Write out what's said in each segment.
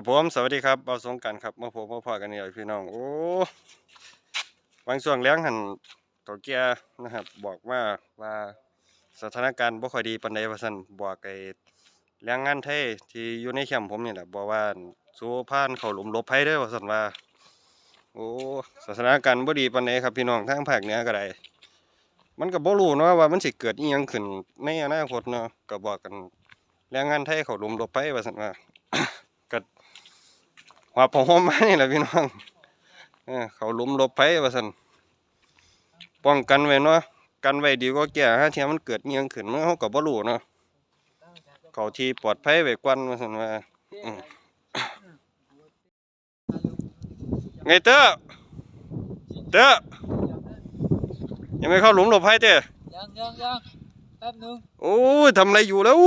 กับผมสวัสดีครับเบาสงกรารครับมาพบมาพอกันนี่ยพี่น้องโอ้บางช่วงเลี้ยงหันตัวเกียนะครับ บอกว่าว่าสถานการณ์บ่ค่อยดีปานใดว่าซั่นบอกไอ้แรงงานไทยที่อยู่ในแคมป์ผมนี่แหละบอกว่าสู้ผ่านเขาหลุมลบภัยเด้อว่าซั่นว่า โอ้สถานการณ์บ่ดีปานใดครับพี่น้องทางภาคเหนือก็ได้มันก็บ่รู้เนาะว่ามันสิเกิดอีหยังขึ้นในอนาคตเนาะก็บอกกันแรงงานไทยเขาหลุมลบภัยว่าซั่นว่า ว่าผมหอมมานี่แหละพี่น้องเออเขาหลุมหลบภัยว่าซั่นป้องกันไว้เนาะกันไว้ดีกว่าแก้ฮะเที่ยมันเกิดอีหยังขึ้นมันเฮาก็บ่รู้เนาะเขาที่ปลอดภัยไว้ก่อนว่าซั่นว่าอืมไงเต้อเต้อยังไม่เข้าหลุมหลบภัยเต้อยังยังยังแป๊บหนึงโอ้ยทำอะไรอยู่แล้ว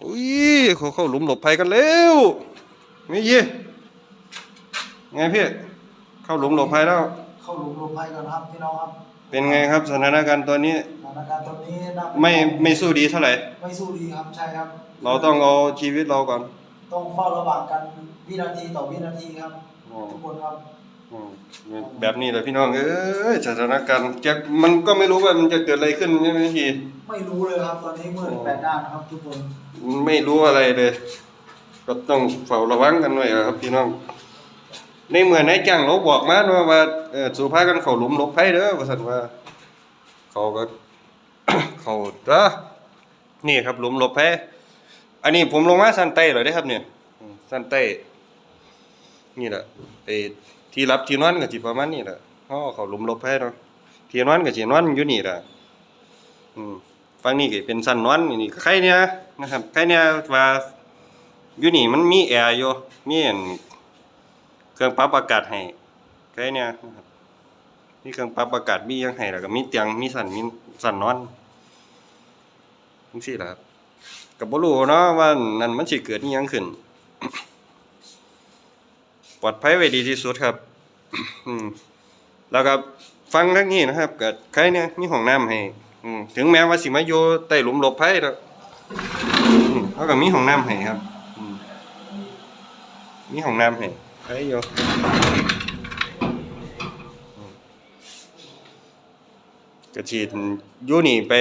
อู้โอ้แป๊บหนึงอุ้ยเขาเข้าหลุมหลบภัยกันแล้วนี่ยี่ไงพี่เข้าหลุมหลบภัยแล้ว เข้าหลุมหลบภัยก่อนครับพี่น้องครับ เป็นไงครับสถานการณ์ตอนนี้สถานการณ์ตอนนี้นะไม่ไม่สู้ดีเท่าไหร่ไม่สู้ดีครับใช่ครับ เราต้องเอาชีวิตเราก่อน ต้องเฝ้าระวังกันวินาทีต่อวินาทีครับอ๋อทุกคนครับอืม แบบนี้แหละพี่น้องเอ้ยสถานการณ์จะมันก็ไม่รู้ว่ามันจะเกิดอะไรขึ้นใช่ไหมพี่ไม่รู้เลยครับตอนนี้มืดอ๋อแปดด้านครับทุกคนไม่รู้อะไรเลยก็ต้องเฝ้าระวังกันไว้ครับพี่น้อง ในเมื่อนายจ้างเราบอกมาว่าว่าเออสุภาพกันเข้าหลุมหลบภัยเด้อว่าซั่นว่า เขาก็เขาเด้อนี่ครับหลุมหลบภัยอันนี้ผมลงมาสั้นใต้เลยได้อครับเนี่ยอืมสั้นใต้นี่แหละไอ้ ที่รับที่นอนก็สิประมาณนี้แหละเฮาเขาหลุมลบภัยเนาะที่นอนก็สินอนอยู่นี่แหละอืมฝั่งนี้ก็เป็นสั้นนอนนี่ใครเนี่ยนะครับใครเนี่ยว่าอยู่นี่มันมีแอร์อยู่มีเครื่องปรับอากาศให้ใครเนี่ยนะครับมีเครื่องปรับอากาศมียังให้แล้วก็มีเตียงมีสั่นมีสั่นนอนจังซี่ล่ะครับก็บ่รู้เนาะว่านั่นมันสิเกิดอีหยังขึ้น ปลอดภัยไว้ดีที่สุดครับ แล้วก็ฟังทางนี้นะครับก็ใครเนี่ยมีห้องน้ำให้ถึงแม้ว่าสิมาอยู่ใต้หลุมหลบภัยแล้วเขาก็มีห้องน้ำให้ครับมีห้องน้ำให้ใครอยู่กระฉีดยู่นี่ไป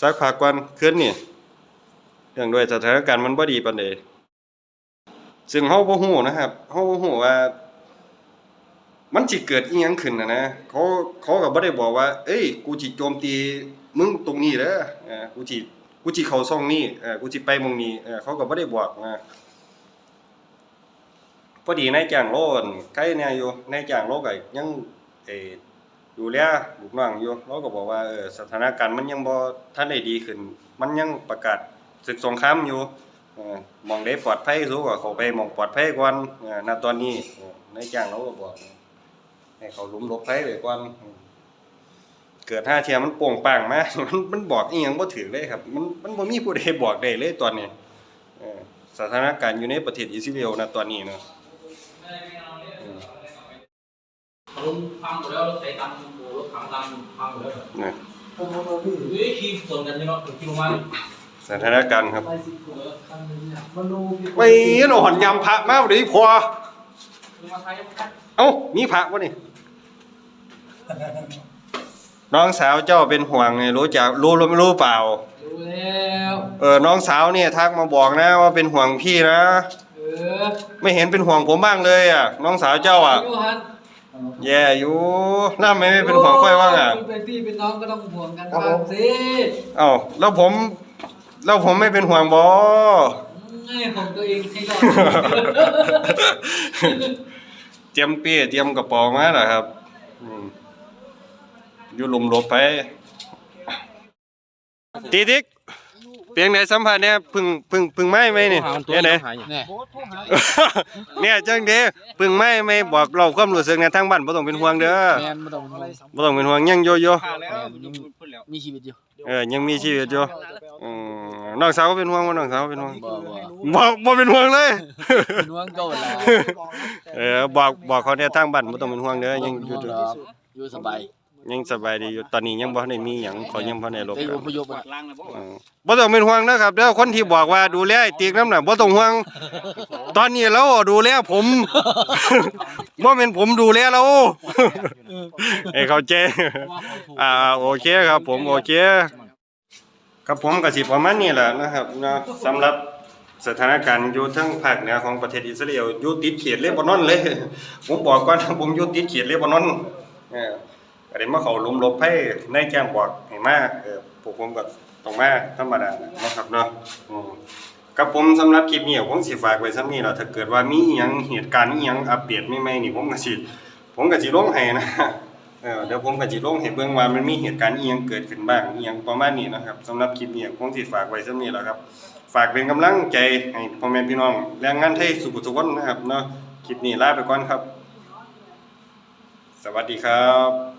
สักพักก่อนคืนนี่เรื่องด้วยสถานการณ์มันบ่ดีปานใดซึ่งเฮาบ่ฮู้นะครับเฮาบ่ฮู้ว่า มันสิเกิดอีหยังขึ้นน่ะนะเขาเขาก็บ่ได้บอกว่า เอ้ย กูสิโจมตีมึงตรงนี้เด้อเออกูสิกูสิเข้าช่องนี้เออกูสิไปม่องนี้เออเขาก็บ่ได้บอกนะพอดีนายจ้างโลนใครเนี่ยอยู่นายจ้างโลก็ยังเออดูแลลูกน้องอยู่เราก็บอกว่าเออสถานการณ์มันยังบ่ทันได้ดีขึ้น มันยังประกาศศึกสงครามอยู่ออหมองได้ปลอดภัยสู้ก็เข้าไปมองปลอดภัยก่อนเออณตอนนี้นายจ้างเราก็บอก ให้เขาหลุมหลบภัยไว้ก่อนอืมเกิดห้าเทียมันโป่งปังมามันมันบอกอีหยังบ่ถูกเลยครับ มันมันบ่มีผู้ใดบอกได้เลยตอนนี้เออสถานการณ์อยู่ในประเทศอิสราเอลณตอนนี้เนาะอืมรถพังหมดแล้วรถเตะตันโอ้รถถังตันพังหมดแล้วเหรอเนี่ยผมผมผมพี่เฮ้ยขี่สวนกันใช่ไหมขี่ลงมาเลยสถานการณ์ครับไปสิบคนคันหนึงเนี่ยมันดูผิดไปหนอนยำพระมาบ่ได้พอลงมาไทยยังไม่ได้เอ้ามีพระวะนี่ น้องสาวเจ้าเป็นห่วงไงรู้จักรู้หรือไม่รู้เปล่า รู้แล้วเออน้องสาวเนี่ยทักมาบอกนะว่าเป็นห่วงพี่นะ เออไม่เห็นเป็นห่วงผมบ้างเลยอะ น้องสาวเจ้าอะ ยูฮันแย่อยู่น่าไม่ไม่เป็นห่วงค่อยว่างอะเป็นพี่เป็นน้องก็ต้องห่วงกันบ้างสิเอ้าแล้วผม แล้วผมไม่เป็นห่วงบอ ให้ผมตัวเองให้รอดเตรียมเปี้ยเตรียมกระเป๋ามาแล้วครับ อืม อยู่หลุมหลบไปตีดิกเพียงไหนสัมผัสเนี่ยพึ่งพึ่งพึ่งไหม้ไหมนี่เนี่ยไหนเนี่ยเนี่ยจังเด้พึ่งไหม้ไหม่บอกเราความรู้สึกในทางบ้านบ่ต้องเป็นห่วงเด้อแมนมาต้องห่วงบ่ต้องเป็นห่วงยังโยโย่มีชีวิตอยู่เออยังมีชีวิตอยู่อืมน้องสาวก็เป็นห่วงบ่น้องสาวก็เป็นห่วงบ่บ่บ่บ่เป็นห่วงเลยเป็นห่วงก็เวลาเออบอกบอกเขาเนี่ยทางบ้านบ่ต้องเป็นห่วงเด้อยังอยู่อยู่อยู่สบายอ ยังสบายดีอยู่ตอนนี้ยังบ่ทันได้มีหยังขอยังบ่ได้ลบได้กันอพยพปวอะดล่างเลยบ่เออบ่ต้องเป็นห่วงนะครับเด้อคนที่บอกว่าดูแลไอ้ติ๊กน้ำน่ะบ่ต้องห่วง ตอนนี้เราดูแลผม บ่แม่นผมดูแลเราให้เข้าใจอ่าโอเคครับ ผมโอเค ครับผมก็สิประมาณนี้แหละนะครับเนาะสำหรับสถานการณ์อยู่ทั้งภาคเหนือของประเทศอิสราเอลอยู่ติดเขตเลบานอนเลย ผมบอกก่อนนะผมอยู่ติดเขตเลบานอนเออ ก็ได้มาเขาหลุมลบภัยในแจ้งบอกให้มาเออพวกผมก็ต้องมาธรรมดานะครับเนาะอืมกับผมสำหรับคลิปนี้ผมสิฝากไว้ซ้ำนี้ล่ะถ้าเกิดว่ามีอหยังเหตุการณ์อิหยังอัปเดตใหม่ๆนี่ผมก็สิผมก็สิลงให้นะเออเดี๋ยวผมก็สิลงให้เบิ่งว่ามันมีเหตุการณ์อีหยังเกิดขึ้นบ้างอีหยังประมาณนี้นะครับสำหรับคลิปนี้คงสิฝากไว้ส่านี้แหละครับ ฝากเป็นกำลังใจให้พ่อแม่พี่น้องแรงงานไทยสุขทุกคนนะครับเนาะคลิปนี้ลาไปก่อนครับ สวัสดีครับ